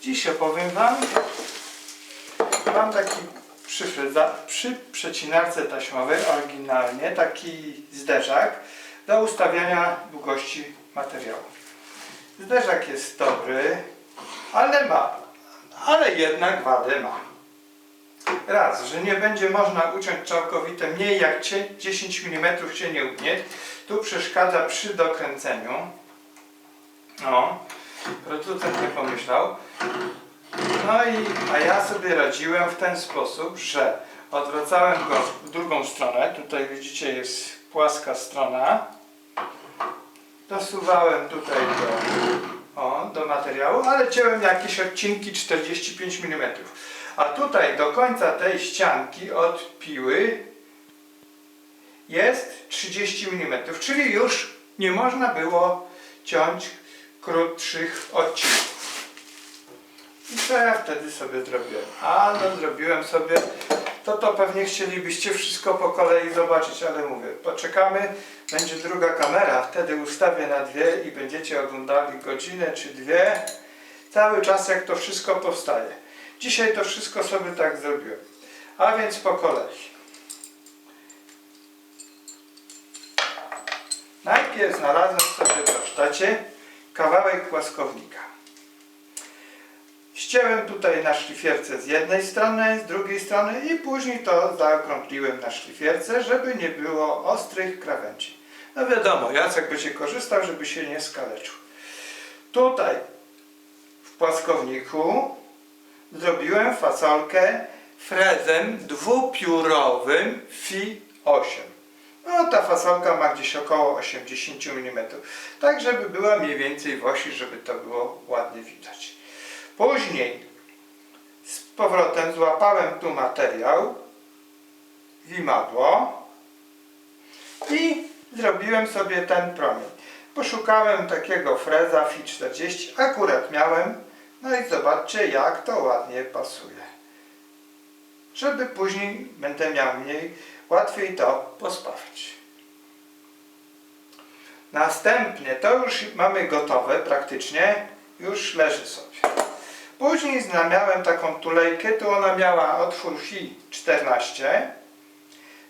Dziś opowiem Wam. Mam taki przy, przy przecinarce taśmowej oryginalnie taki zderzak do ustawiania długości materiału. Zderzak jest dobry, ale ma, ale jednak wadę ma. Raz, że nie będzie można uciąć całkowite mniej jak cie- 10 mm się nie utnie. Tu przeszkadza przy dokręceniu. No, producent nie pomyślał. No i, a ja sobie radziłem w ten sposób, że odwracałem go w drugą stronę. Tutaj widzicie jest płaska strona. Dosuwałem tutaj do, o, do materiału, ale ciąłem jakieś odcinki 45 mm. A tutaj do końca tej ścianki od piły jest 30 mm, czyli już nie można było ciąć krótszych odcinków. I co ja wtedy sobie zrobiłem? A no zrobiłem sobie, to to pewnie chcielibyście wszystko po kolei zobaczyć, ale mówię, poczekamy, będzie druga kamera, wtedy ustawię na dwie i będziecie oglądali godzinę czy dwie, cały czas jak to wszystko powstaje. Dzisiaj to wszystko sobie tak zrobiłem. A więc po kolei. Najpierw znalazłem sobie w warsztacie kawałek płaskownika. Ścięłem tutaj na szlifierce z jednej strony, z drugiej strony i później to zaokrągliłem na szlifierce, żeby nie było ostrych krawędzi. No wiadomo, Jacek będzie korzystał, żeby się nie skaleczył. Tutaj w płaskowniku zrobiłem fasolkę frezem dwupiórowym Fi 8. No ta fasolka ma gdzieś około 80 mm. Tak, żeby była mniej więcej w osi, żeby to było ładnie widać. Później z powrotem złapałem tu materiał wimadło i zrobiłem sobie ten promień. Poszukałem takiego freza Fi 40, akurat miałem, no i zobaczcie jak to ładnie pasuje. Żeby później będę miał mniej, łatwiej to pospawać. Następnie to już mamy gotowe praktycznie, już leży sobie. Później miałem taką tulejkę, tu ona miała otwór Fi 14.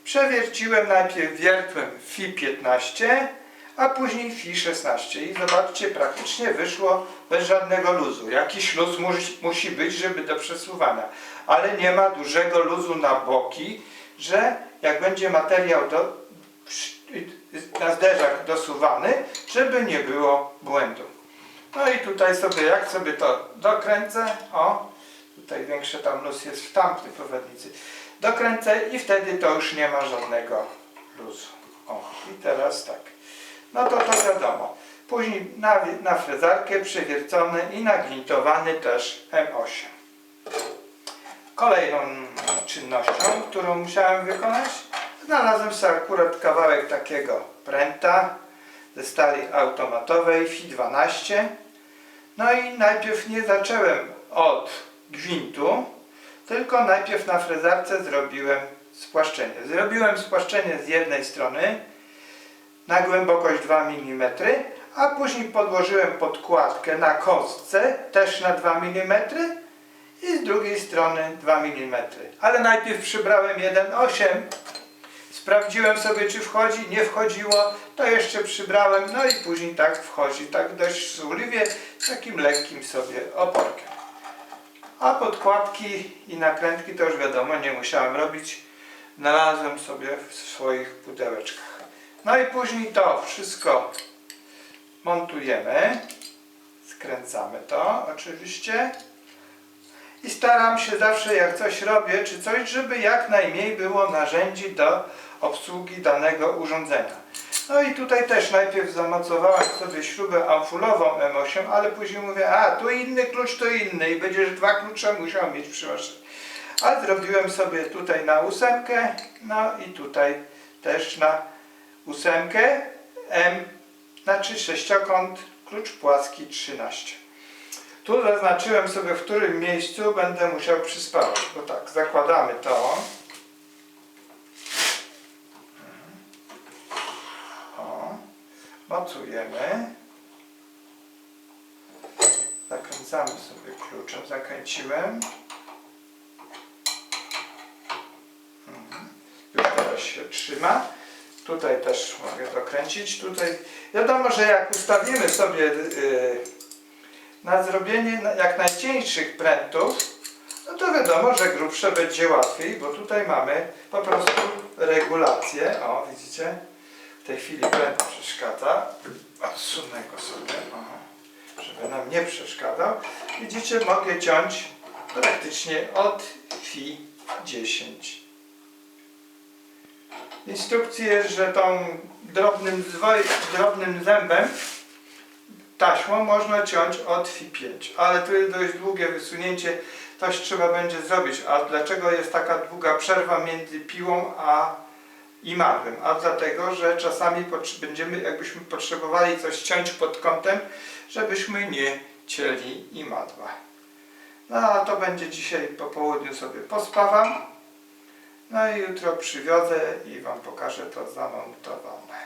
Przewierciłem najpierw wiertłem Fi 15, a później Fi 16. I zobaczcie, praktycznie wyszło bez żadnego luzu. Jakiś luz musi być, żeby do przesuwania. Ale nie ma dużego luzu na boki, że jak będzie materiał do, na zderzak dosuwany, żeby nie było błędu. No i tutaj sobie, jak sobie to dokręcę, o, tutaj większy tam luz jest w tamtej prowadnicy, dokręcę i wtedy to już nie ma żadnego luzu. O, i teraz tak. No to to wiadomo. Później na, na frezarkę przewiercony i nagwintowany też M8. Kolejną czynnością, którą musiałem wykonać, znalazłem sobie akurat kawałek takiego pręta ze stali automatowej FI 12. No i najpierw nie zacząłem od gwintu, tylko najpierw na frezarce zrobiłem spłaszczenie. Zrobiłem spłaszczenie z jednej strony na głębokość 2 mm, a później podłożyłem podkładkę na kostce też na 2 mm i z drugiej strony 2 mm. Ale najpierw przybrałem 1,8 Sprawdziłem sobie, czy wchodzi, nie wchodziło, to jeszcze przybrałem, no i później tak wchodzi, tak dość suliwie, z takim lekkim sobie oporkiem. A podkładki i nakrętki to już wiadomo, nie musiałem robić, znalazłem sobie w swoich pudełeczkach. No i później to wszystko montujemy, skręcamy to oczywiście i staram się zawsze jak coś robię, czy coś, żeby jak najmniej było narzędzi do obsługi danego urządzenia. No i tutaj też najpierw zamocowałem sobie śrubę amfulową M8, ale później mówię, a tu inny klucz, to inny i będziesz dwa klucze musiał mieć przy maszynie. A zrobiłem sobie tutaj na ósemkę, no i tutaj też na ósemkę M, znaczy sześciokąt, klucz płaski 13. Tu zaznaczyłem sobie, w którym miejscu będę musiał przyspawać, bo tak, zakładamy to. O, mocujemy. Zakręcamy sobie kluczem, zakręciłem. Mhm. Już teraz się trzyma. Tutaj też mogę dokręcić. Tutaj wiadomo, że jak ustawimy sobie yy, na zrobienie jak najcieńszych prętów, no to wiadomo, że grubsze będzie łatwiej, bo tutaj mamy po prostu regulację. O, widzicie? W tej chwili pręt przeszkadza. Odsunę go sobie, o, żeby nam nie przeszkadzał. Widzicie, mogę ciąć praktycznie od fi 10. Instrukcji jest, że tą drobnym, drobnym zębem taśmą można ciąć od fi 5, ale tu jest dość długie wysunięcie, coś trzeba będzie zrobić. A dlaczego jest taka długa przerwa między piłą a i madłem? A dlatego, że czasami będziemy, jakbyśmy potrzebowali coś ciąć pod kątem, żebyśmy nie cięli i madła. No a to będzie dzisiaj po południu sobie pospawam. No i jutro przywiozę i Wam pokażę to zamontowane.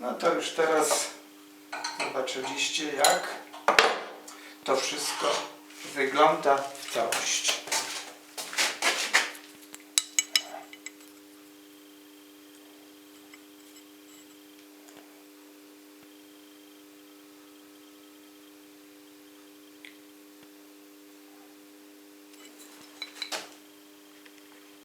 No to już teraz zobaczyliście jak to wszystko wygląda w całości.